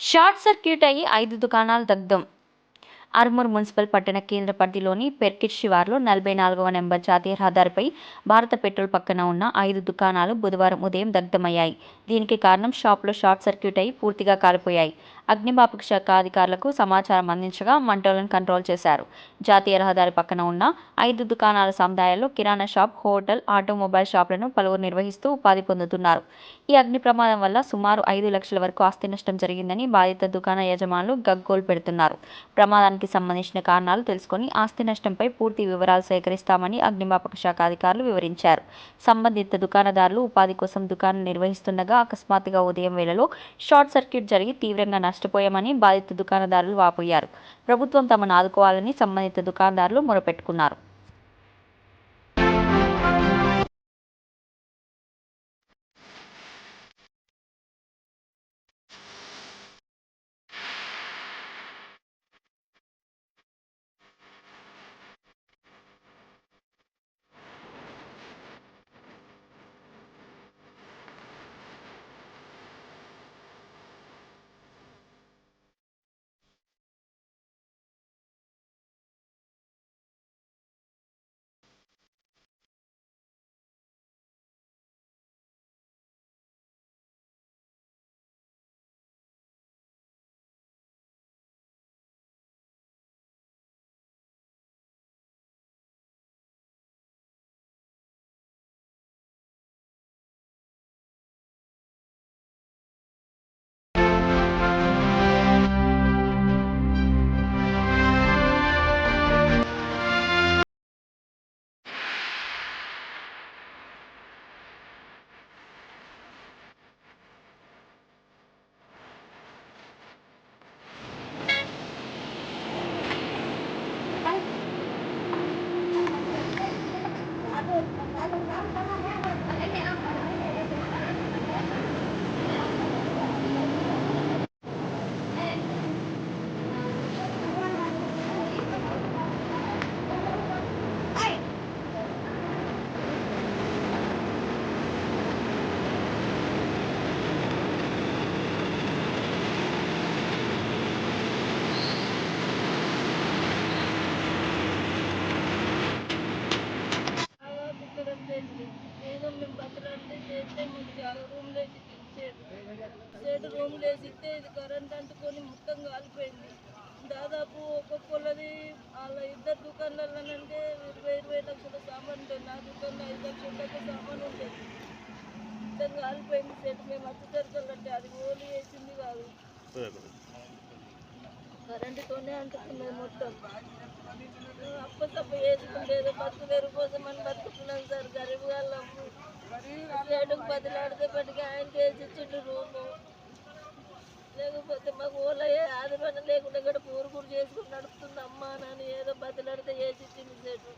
Short circuit అయ్యి ఐదు దుకాణాలు దగ్ధం. ఆర్మూర్ మున్సిపల్ పట్టణ కేంద్ర పరిధిలోని పెర్కిట్ శివార్లో నలభై నాలుగవ నెంబర్ జాతీయ రహదారిపై భారత పెట్రోల్ పక్కన ఉన్న ఐదు దుకాణాలు బుధవారం ఉదయం దగ్ధమయ్యాయి. దీనికి కారణం షాప్లో షార్ట్ సర్క్యూట్ అయి పూర్తిగా కాలిపోయాయి. అగ్నిమాపక శాఖ అధికారులకు సమాచారం అందించగా మంటలను కంట్రోల్ చేశారు. జాతీయ రహదారి పక్కన ఉన్న ఐదు దుకాణాల సముదాయాల్లో కిరాణా షాప్ హోటల్ ఆటోమొబైల్ షాపులను పలువురు నిర్వహిస్తూ ఉపాధి పొందుతున్నారు. ఈ అగ్ని ప్రమాదం వల్ల సుమారు ఐదు లక్షల వరకు ఆస్తి నష్టం జరిగిందని బాధిత దుకాణ యజమానులు గగ్గోలు పెడుతున్నారు. ప్రమాదానికి సంబంధించిన కారణాలు తెలుసుకొని ఆస్తి నష్టంపై పూర్తి వివరాలు సేకరిస్తామని అగ్నిమాపక శాఖ అధికారులు వివరించారు. సంబంధిత దుకాణదారులు ఉపాధి కోసం దుకాణం నిర్వహిస్తుండగా అకస్మాత్తుగా ఉదయం వేళలో షార్ట్ సర్క్యూట్ జరిగి తీవ్రంగా నష్టపోయామని బాధిత దుకాణదారులు వాపోయారు. ప్రభుత్వం తమను ఆదుకోవాలని సంబంధిత దుకాణదారులు మొరపెట్టుకున్నారు. చేసి ఏదో మేము బతలాడితే చేస్తే మాకు చాలా రూమ్ లేసి ఇచ్చేది సేటు రూమ్ లేసి ఇస్తే ఇది కరెంట్ అంటుకొని మొత్తం కాలిపోయింది. దాదాపు ఒక్కొక్కళ్ళది వాళ్ళ ఇద్దరు దుకాణాలనంటే ఇరవై ఇరవై లక్షల సామాన్ ఉంటుంది నా దుకాణంలో ఐదు లక్షల దాకా సామాన్ ఉంటుంది మొత్తం కాలిపోయింది సెట్ మేము వచ్చేసరికి అంటే అది ఓలి వేసింది కాదు. కరెంటుతోనే అంటుకున్నది మొత్తం. అప్పసప్ప వేసుకుంటేదో బతుకు తెరుగు బతుకుతున్నాం సార్. గరీబ్ వాళ్ళము రేటుకు బదిలాడితే పట్టుకు ఆయన చేసి రూము. లేకపోతే మాకు ఓలయ్యే ఆదివారం లేకుండా ఇక్కడ పూరుగురు చేసుకుని నడుపుతుంది అమ్మ నాని ఏదో బదిలాడితే వేసి ఇచ్చింది సేటు.